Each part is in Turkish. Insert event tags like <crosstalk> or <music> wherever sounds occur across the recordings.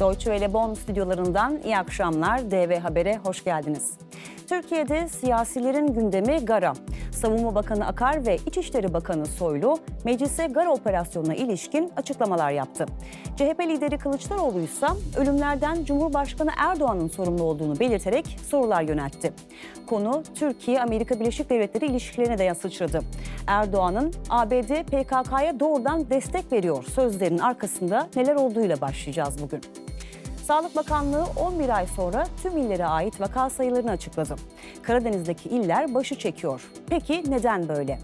Deutsche Welle Bonn stüdyolarından iyi akşamlar. DV Haber'e hoş geldiniz. Türkiye'de siyasilerin gündemi Gara. Savunma Bakanı Akar ve İçişleri Bakanı Soylu meclise Gara operasyonuna ilişkin açıklamalar yaptı. CHP lideri Kılıçdaroğlu ise ölümlerden Cumhurbaşkanı Erdoğan'ın sorumlu olduğunu belirterek sorular yöneltti. Konu Türkiye-Amerika Birleşik Devletleri ilişkilerine de sıçradı. Erdoğan'ın ABD PKK'ya doğrudan destek veriyor sözlerinin arkasında neler olduğuyla başlayacağız bugün. Sağlık Bakanlığı 11 ay sonra tüm illere ait vaka sayılarını açıkladı. Karadeniz'deki iller başı çekiyor. Peki neden böyle?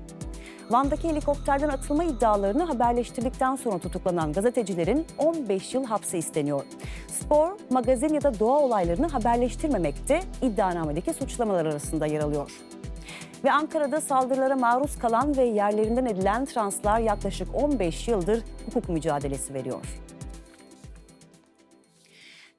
Van'daki helikopterden atılma iddialarını haberleştirdikten sonra tutuklanan gazetecilerin 15 yıl hapse isteniyor. Spor, magazin ya da doğa olaylarını haberleştirmemek de iddianamedeki suçlamalar arasında yer alıyor. Ve Ankara'da saldırılara maruz kalan ve yerlerinden edilen translar yaklaşık 15 yıldır hukuk mücadelesi veriyor.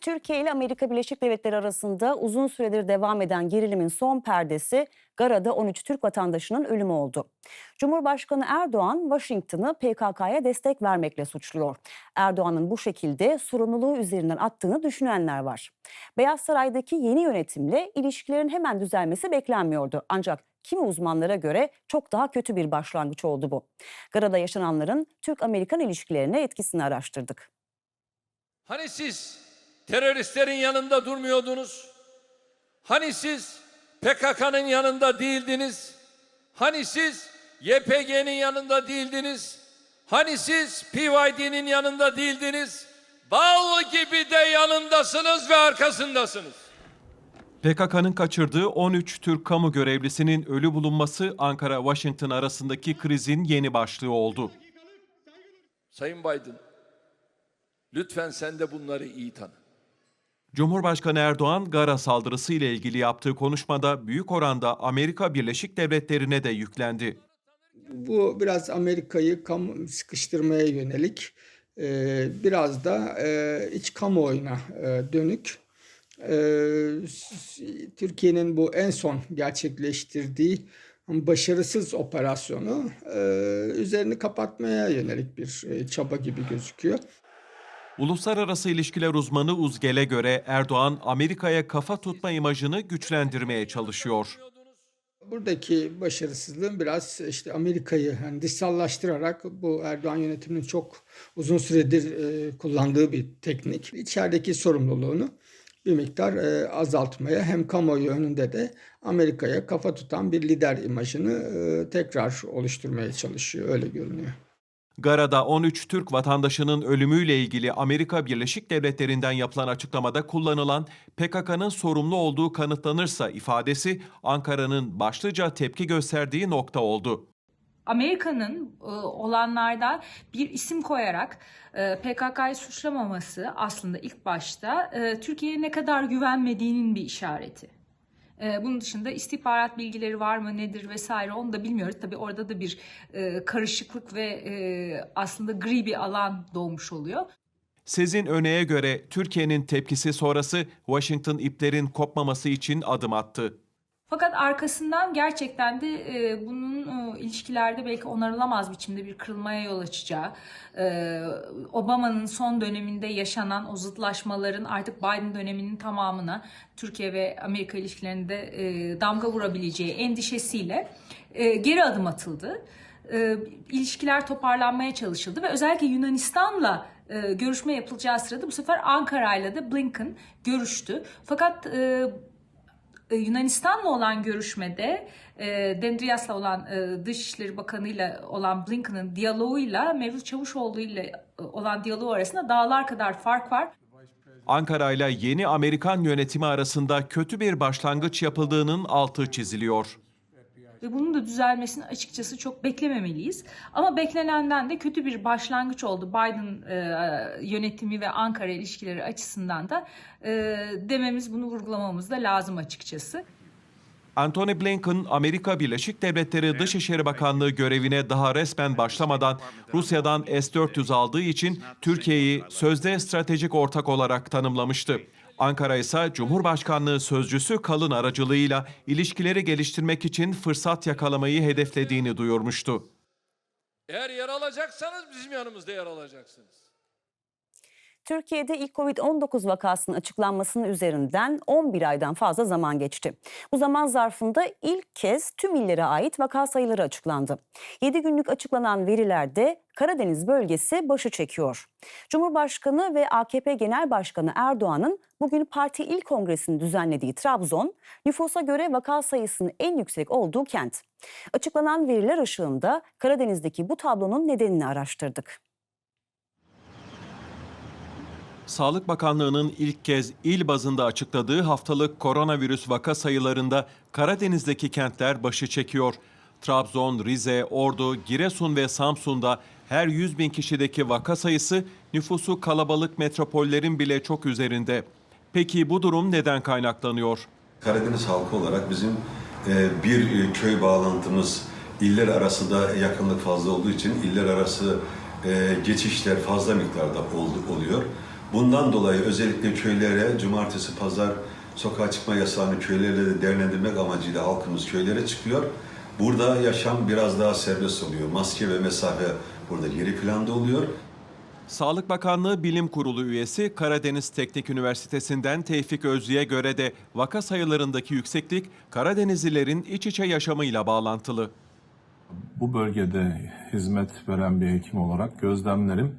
Türkiye ile Amerika Birleşik Devletleri arasında uzun süredir devam eden gerilimin son perdesi Gara'da 13 Türk vatandaşının ölümü oldu. Cumhurbaşkanı Erdoğan Washington'ı PKK'ya destek vermekle suçluyor. Erdoğan'ın bu şekilde sorumluluğu üzerinden attığını düşünenler var. Beyaz Saray'daki yeni yönetimle ilişkilerin hemen düzelmesi beklenmiyordu. Ancak kimi uzmanlara göre çok daha kötü bir başlangıç oldu bu. Gara'da yaşananların Türk-Amerikan ilişkilerine etkisini araştırdık. Hani siz teröristlerin yanında durmuyordunuz? Hani siz PKK'nın yanında değildiniz? Hani siz YPG'nin yanında değildiniz? Hani siz PYD'nin yanında değildiniz? Bal gibi de yanındasınız ve arkasındasınız. PKK'nın kaçırdığı 13 Türk kamu görevlisinin ölü bulunması Ankara-Washington arasındaki krizin yeni başlığı oldu. Sayın Biden, lütfen sen de bunları iyi tanı. Cumhurbaşkanı Erdoğan, Gara saldırısı ile ilgili yaptığı konuşmada büyük oranda Amerika Birleşik Devletleri'ne de yüklendi. Bu biraz Amerika'yı kamu sıkıştırmaya yönelik e, biraz da e, iç kamuoyuna e, dönük Türkiye'nin bu en son gerçekleştirdiği başarısız operasyonu e, üzerini kapatmaya yönelik bir çaba gibi gözüküyor. Uluslararası ilişkiler uzmanı Uzgel'e göre Erdoğan, Amerika'ya kafa tutma imajını güçlendirmeye çalışıyor. Buradaki başarısızlığın biraz işte Amerika'yı hani dışsallaştırarak bu Erdoğan yönetiminin çok uzun süredir e, kullandığı bir teknik. İçerideki sorumluluğunu bir miktar e, azaltmaya hem kamuoyu önünde de Amerika'ya kafa tutan bir lider imajını e, tekrar oluşturmaya çalışıyor. Öyle görünüyor. Gara'da 13 Türk vatandaşının ölümüyle ilgili Amerika Birleşik Devletleri'nden yapılan açıklamada kullanılan PKK'nın sorumlu olduğu kanıtlanırsa ifadesi Ankara'nın başlıca tepki gösterdiği nokta oldu. Amerika'nın e, olanlardan bir isim koyarak e, PKK'yı suçlamaması aslında ilk başta e, Türkiye'ye ne kadar güvenmediğinin bir işareti. E, bunun dışında istihbarat bilgileri var mı nedir vesaire onu da bilmiyoruz. Tabii orada da bir e, karışıklık ve e, aslında gri bir alan doğmuş oluyor. Sezin Öne'ye göre Türkiye'nin tepkisi sonrası Washington iplerin kopmaması için adım attı. Fakat arkasından gerçekten de e, bunun e, ilişkilerde belki onarılamaz biçimde bir kırılmaya yol açacağı, e, Obama'nın son döneminde yaşanan o zıtlaşmaların artık Biden döneminin tamamına Türkiye ve Amerika ilişkilerinde e, damga vurabileceği endişesiyle e, geri adım atıldı. E, ilişkiler toparlanmaya çalışıldı ve özellikle Yunanistan'la e, görüşme yapılacağı sırada bu sefer Ankara'yla da Blinken görüştü. Fakat e, Yunanistan'la olan görüşmede e, Dendrias'la olan e, Dışişleri Bakanı'yla olan Blinken'ın diyaloğuyla Mevlüt Çavuşoğlu ile e, olan diyaloğu arasında dağlar kadar fark var. Ankara ile yeni Amerikan yönetimi arasında kötü bir başlangıç yapıldığının altı çiziliyor. Ve bunun da düzelmesini açıkçası çok beklememeliyiz. Ama beklenenden de kötü bir başlangıç oldu Biden e, yönetimi ve Ankara ilişkileri açısından da e, dememiz bunu vurgulamamız da lazım açıkçası. Antony Blinken, Amerika Birleşik Devletleri Dışişleri Bakanlığı görevine daha resmen başlamadan Rusya'dan S-400 aldığı için Türkiye'yi sözde stratejik ortak olarak tanımlamıştı. Ankara ise Cumhurbaşkanlığı sözcüsü Kalın aracılığıyla ilişkileri geliştirmek için fırsat yakalamayı hedeflediğini duyurmuştu. Eğer yer alacaksanız bizim yanımızda yer alacaksınız. Türkiye'de ilk Covid-19 vakasının açıklanmasının üzerinden 11 aydan fazla zaman geçti. Bu zaman zarfında ilk kez tüm illere ait vaka sayıları açıklandı. 7 günlük açıklanan verilerde Karadeniz bölgesi başı çekiyor. Cumhurbaşkanı ve AKP Genel Başkanı Erdoğan'ın bugün parti il kongresini düzenlediği Trabzon, nüfusa göre vaka sayısının en yüksek olduğu kent. Açıklanan veriler ışığında Karadeniz'deki bu tablonun nedenini araştırdık. Sağlık Bakanlığı'nın ilk kez il bazında açıkladığı haftalık koronavirüs vaka sayılarında Karadeniz'deki kentler başı çekiyor. Trabzon, Rize, Ordu, Giresun ve Samsun'da her 100 bin kişideki vaka sayısı nüfusu kalabalık metropollerin bile çok üzerinde. Peki bu durum neden kaynaklanıyor? Karadeniz halkı olarak bizim e, bir e, köy bağlantımız iller arasında yakınlık fazla olduğu için iller arası e, geçişler fazla miktarda oluyor. Bundan dolayı özellikle köylere cumartesi pazar sokağa çıkma yasağını köylerle de değerlendirmek amacıyla halkımız köylere çıkıyor. Burada yaşam biraz daha serbest oluyor. Maske ve mesafe burada geri planda oluyor. Sağlık Bakanlığı Bilim Kurulu üyesi Karadeniz Teknik Üniversitesi'nden Tevfik Özlü'ye göre de vaka sayılarındaki yükseklik Karadenizlilerin iç içe yaşamıyla bağlantılı. bu bölgede hizmet veren bir hekim olarak gözlemlerim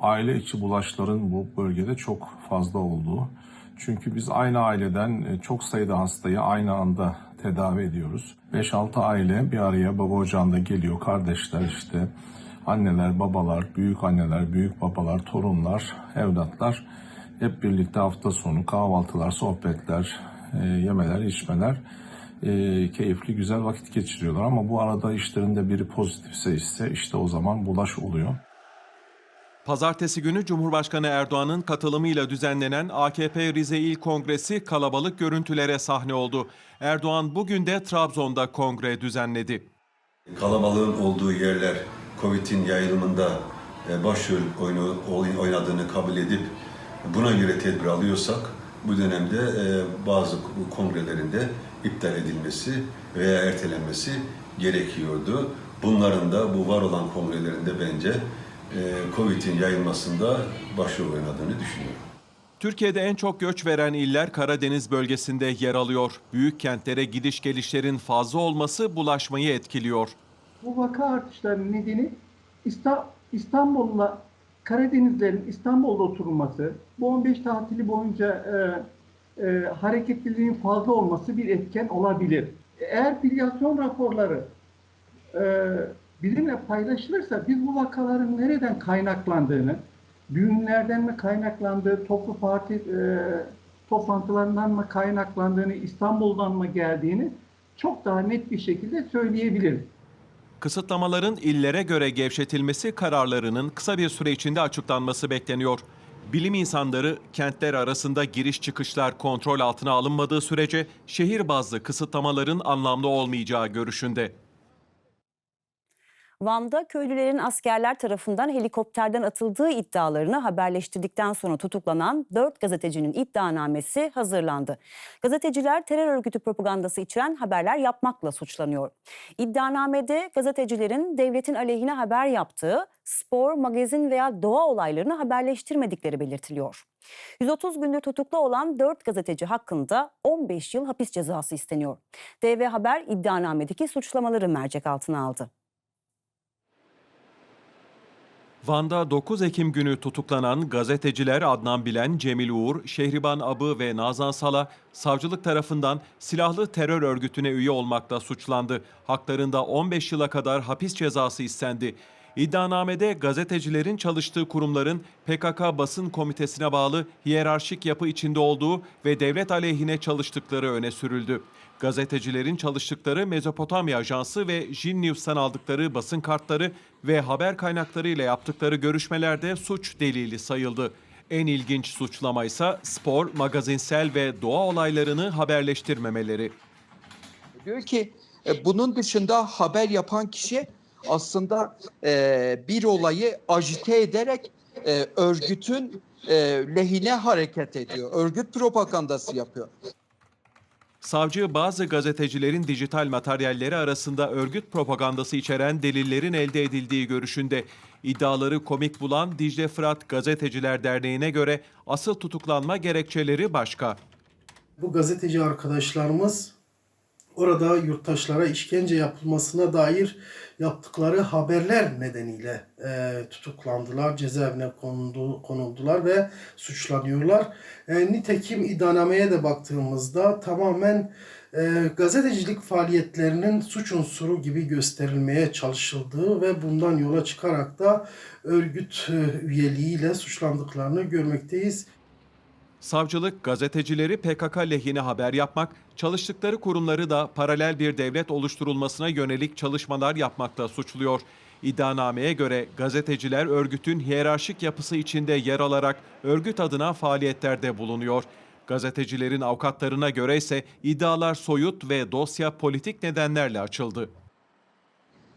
aile içi bulaşların bu bölgede çok fazla olduğu. Çünkü biz aynı aileden e, çok sayıda hastayı aynı anda tedavi ediyoruz. 5-6 aile bir araya baba ocağında geliyor. Kardeşler işte anneler, babalar, büyük anneler, büyük babalar, torunlar, evlatlar hep birlikte hafta sonu kahvaltılar, sohbetler, e, yemeler, içmeler e, keyifli güzel vakit geçiriyorlar ama bu arada işlerinde biri pozitifse ise işte o zaman bulaş oluyor. Pazartesi günü Cumhurbaşkanı Erdoğan'ın katılımıyla düzenlenen AKP Rize İl Kongresi kalabalık görüntülere sahne oldu. Erdoğan bugün de Trabzon'da kongre düzenledi. Kalabalığın olduğu yerler Covid'in yayılımında e, başrol oynadığını kabul edip buna göre tedbir alıyorsak bu dönemde e, bazı kongrelerinde iptal edilmesi veya ertelenmesi gerekiyordu. Bunların da bu var olan kongrelerinde bence Covid'in yayılmasında başrol oynadığını düşünüyorum. Türkiye'de en çok göç veren iller Karadeniz bölgesinde yer alıyor. Büyük kentlere gidiş gelişlerin fazla olması bulaşmayı etkiliyor. Bu vaka artışlarının nedeni İsta- İstanbul'la Karadenizlerin İstanbul'da oturulması, bu 15 tatili boyunca e, e, hareketliliğin fazla olması bir etken olabilir. Eğer filyasyon raporları e, bizimle paylaşılırsa biz bu vakaların nereden kaynaklandığını, düğünlerden mi kaynaklandığı, toplu parti e, toplantılarından mı kaynaklandığını, İstanbul'dan mı geldiğini çok daha net bir şekilde söyleyebiliriz. Kısıtlamaların illere göre gevşetilmesi kararlarının kısa bir süre içinde açıklanması bekleniyor. Bilim insanları kentler arasında giriş çıkışlar kontrol altına alınmadığı sürece şehir bazlı kısıtlamaların anlamlı olmayacağı görüşünde. Van'da köylülerin askerler tarafından helikopterden atıldığı iddialarını haberleştirdikten sonra tutuklanan 4 gazetecinin iddianamesi hazırlandı. Gazeteciler terör örgütü propagandası içeren haberler yapmakla suçlanıyor. İddianamede gazetecilerin devletin aleyhine haber yaptığı, spor, magazin veya doğa olaylarını haberleştirmedikleri belirtiliyor. 130 gündür tutuklu olan 4 gazeteci hakkında 15 yıl hapis cezası isteniyor. DV Haber iddianamedeki suçlamaları mercek altına aldı. Van'da 9 Ekim günü tutuklanan gazeteciler Adnan Bilen, Cemil Uğur, Şehriban Abı ve Nazan Sala savcılık tarafından silahlı terör örgütüne üye olmakla suçlandı. Haklarında 15 yıla kadar hapis cezası istendi. İddianamede gazetecilerin çalıştığı kurumların PKK basın komitesine bağlı hiyerarşik yapı içinde olduğu ve devlet aleyhine çalıştıkları öne sürüldü. Gazetecilerin çalıştıkları Mezopotamya Ajansı ve Jin News'tan aldıkları basın kartları ve haber kaynakları ile yaptıkları görüşmelerde suç delili sayıldı. En ilginç suçlama ise spor, magazinsel ve doğa olaylarını haberleştirmemeleri. Diyor ki e, bunun dışında haber yapan kişi aslında e, bir olayı ajite ederek e, örgütün e, lehine hareket ediyor. Örgüt propagandası yapıyor. Savcı bazı gazetecilerin dijital materyalleri arasında örgüt propagandası içeren delillerin elde edildiği görüşünde. İddiaları komik bulan Dicle Fırat Gazeteciler Derneği'ne göre asıl tutuklanma gerekçeleri başka. Bu gazeteci arkadaşlarımız orada yurttaşlara işkence yapılmasına dair yaptıkları haberler nedeniyle e, tutuklandılar, cezaevine konuldu, konuldular ve suçlanıyorlar. E, nitekim iddianameye de baktığımızda tamamen e, gazetecilik faaliyetlerinin suç unsuru gibi gösterilmeye çalışıldığı ve bundan yola çıkarak da örgüt e, üyeliğiyle suçlandıklarını görmekteyiz. Savcılık gazetecileri PKK lehine haber yapmak, çalıştıkları kurumları da paralel bir devlet oluşturulmasına yönelik çalışmalar yapmakla suçluyor. İddianameye göre gazeteciler örgütün hiyerarşik yapısı içinde yer alarak örgüt adına faaliyetlerde bulunuyor. Gazetecilerin avukatlarına göre ise iddialar soyut ve dosya politik nedenlerle açıldı.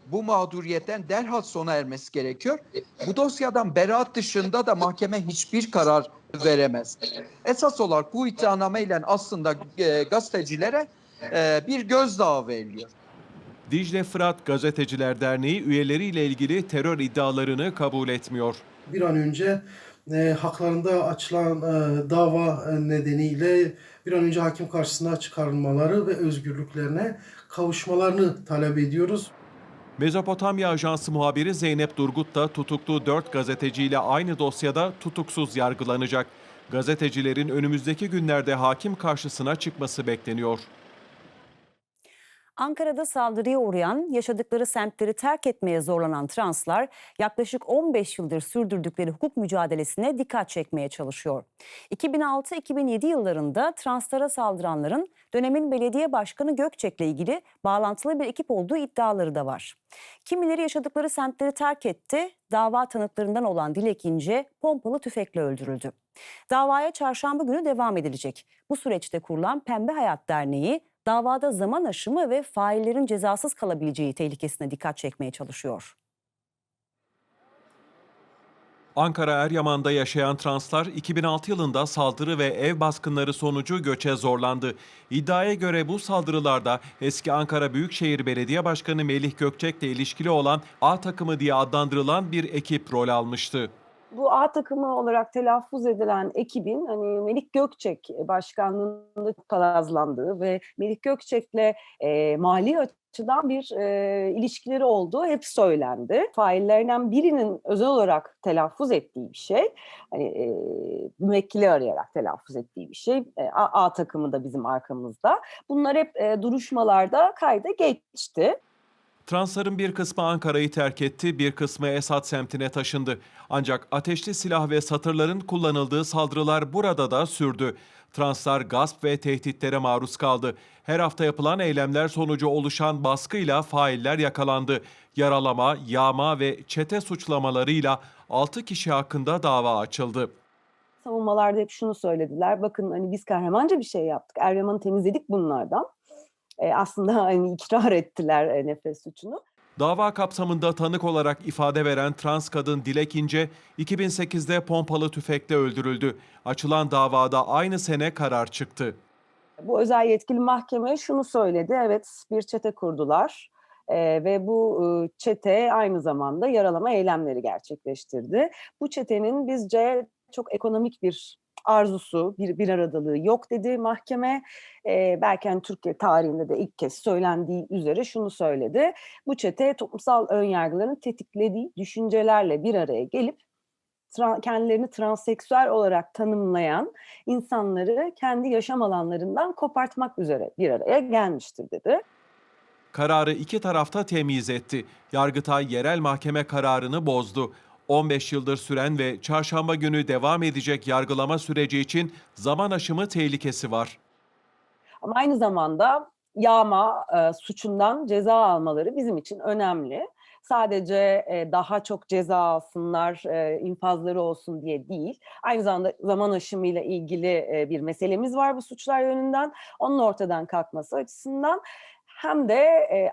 Bu mağduriyetten derhal sona ermesi gerekiyor. Bu dosyadan beraat dışında da mahkeme hiçbir karar veremez. Esas olarak bu iddianameyle aslında e, gazetecilere e, bir gözdağı veriliyor. Dicle Fırat Gazeteciler Derneği üyeleriyle ilgili terör iddialarını kabul etmiyor. bir an önce e, haklarında açılan e, dava e, nedeniyle bir an önce hakim karşısına çıkarılmaları ve özgürlüklerine kavuşmalarını talep ediyoruz. Mezopotamya Ajansı muhabiri Zeynep Durgut da tutuklu 4 gazeteciyle aynı dosyada tutuksuz yargılanacak. Gazetecilerin önümüzdeki günlerde hakim karşısına çıkması bekleniyor. Ankara'da saldırıya uğrayan, yaşadıkları semtleri terk etmeye zorlanan translar yaklaşık 15 yıldır sürdürdükleri hukuk mücadelesine dikkat çekmeye çalışıyor. 2006-2007 yıllarında translara saldıranların dönemin belediye başkanı Gökçek'le ilgili bağlantılı bir ekip olduğu iddiaları da var. Kimileri yaşadıkları semtleri terk etti, dava tanıklarından olan Dilek İnce pompalı tüfekle öldürüldü. Davaya çarşamba günü devam edilecek. Bu süreçte kurulan Pembe Hayat Derneği davada zaman aşımı ve faillerin cezasız kalabileceği tehlikesine dikkat çekmeye çalışıyor. Ankara Eryaman'da yaşayan translar 2006 yılında saldırı ve ev baskınları sonucu göçe zorlandı. İddiaya göre bu saldırılarda eski Ankara Büyükşehir Belediye Başkanı Melih Gökçek'le ilişkili olan A takımı diye adlandırılan bir ekip rol almıştı. Bu A takımı olarak telaffuz edilen ekibin hani Melik Gökçek başkanlığında palazlandığı ve Melik Gökçek'le e, mali açıdan bir e, ilişkileri olduğu hep söylendi. Faillerinden birinin özel olarak telaffuz ettiği bir şey, hani e, müvekkili arayarak telaffuz ettiği bir şey. E, A, A takımı da bizim arkamızda. Bunlar hep e, duruşmalarda kayda geçti. Transların bir kısmı Ankara'yı terk etti, bir kısmı Esat semtine taşındı. Ancak ateşli silah ve satırların kullanıldığı saldırılar burada da sürdü. Translar gasp ve tehditlere maruz kaldı. Her hafta yapılan eylemler sonucu oluşan baskıyla failler yakalandı. Yaralama, yağma ve çete suçlamalarıyla 6 kişi hakkında dava açıldı. savunmalarda hep şunu söylediler. Bakın hani biz kahramanca bir şey yaptık. Eryaman'ı temizledik bunlardan. Aslında <laughs> hani ikrar ettiler nefret suçunu. Dava kapsamında tanık olarak ifade veren trans kadın Dilek İnce, 2008'de pompalı tüfekle öldürüldü. Açılan davada aynı sene karar çıktı. Bu özel yetkili mahkeme şunu söyledi. Evet bir çete kurdular. E, ve bu e, çete aynı zamanda yaralama eylemleri gerçekleştirdi. Bu çetenin bizce çok ekonomik bir arzusu, bir, bir aradalığı yok dedi mahkeme. Ee, belki hani Türkiye tarihinde de ilk kez söylendiği üzere şunu söyledi. Bu çete toplumsal önyargıların tetiklediği düşüncelerle bir araya gelip kendilerini transseksüel olarak tanımlayan insanları kendi yaşam alanlarından kopartmak üzere bir araya gelmiştir dedi. Kararı iki tarafta temyiz etti. Yargıtay yerel mahkeme kararını bozdu. 15 yıldır süren ve çarşamba günü devam edecek yargılama süreci için zaman aşımı tehlikesi var. Ama aynı zamanda yağma e, suçundan ceza almaları bizim için önemli. Sadece e, daha çok ceza alsınlar, e, infazları olsun diye değil. Aynı zamanda zaman aşımıyla ilgili e, bir meselemiz var bu suçlar yönünden. Onun ortadan kalkması açısından hem de e,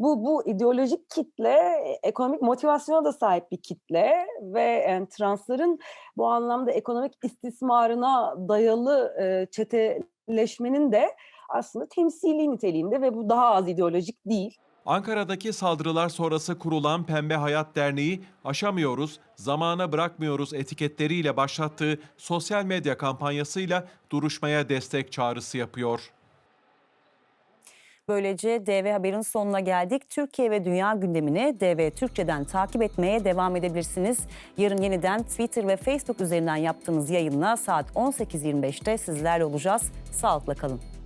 bu bu ideolojik kitle e, ekonomik motivasyona da sahip bir kitle ve yani transların bu anlamda ekonomik istismarına dayalı e, çeteleşmenin de aslında temsili niteliğinde ve bu daha az ideolojik değil. Ankara'daki saldırılar sonrası kurulan Pembe Hayat Derneği aşamıyoruz, zamana bırakmıyoruz etiketleriyle başlattığı sosyal medya kampanyasıyla duruşmaya destek çağrısı yapıyor. Böylece DV Haber'in sonuna geldik. Türkiye ve dünya gündemini DV Türkçe'den takip etmeye devam edebilirsiniz. Yarın yeniden Twitter ve Facebook üzerinden yaptığımız yayınla saat 18.25'te sizlerle olacağız. Sağlıkla kalın.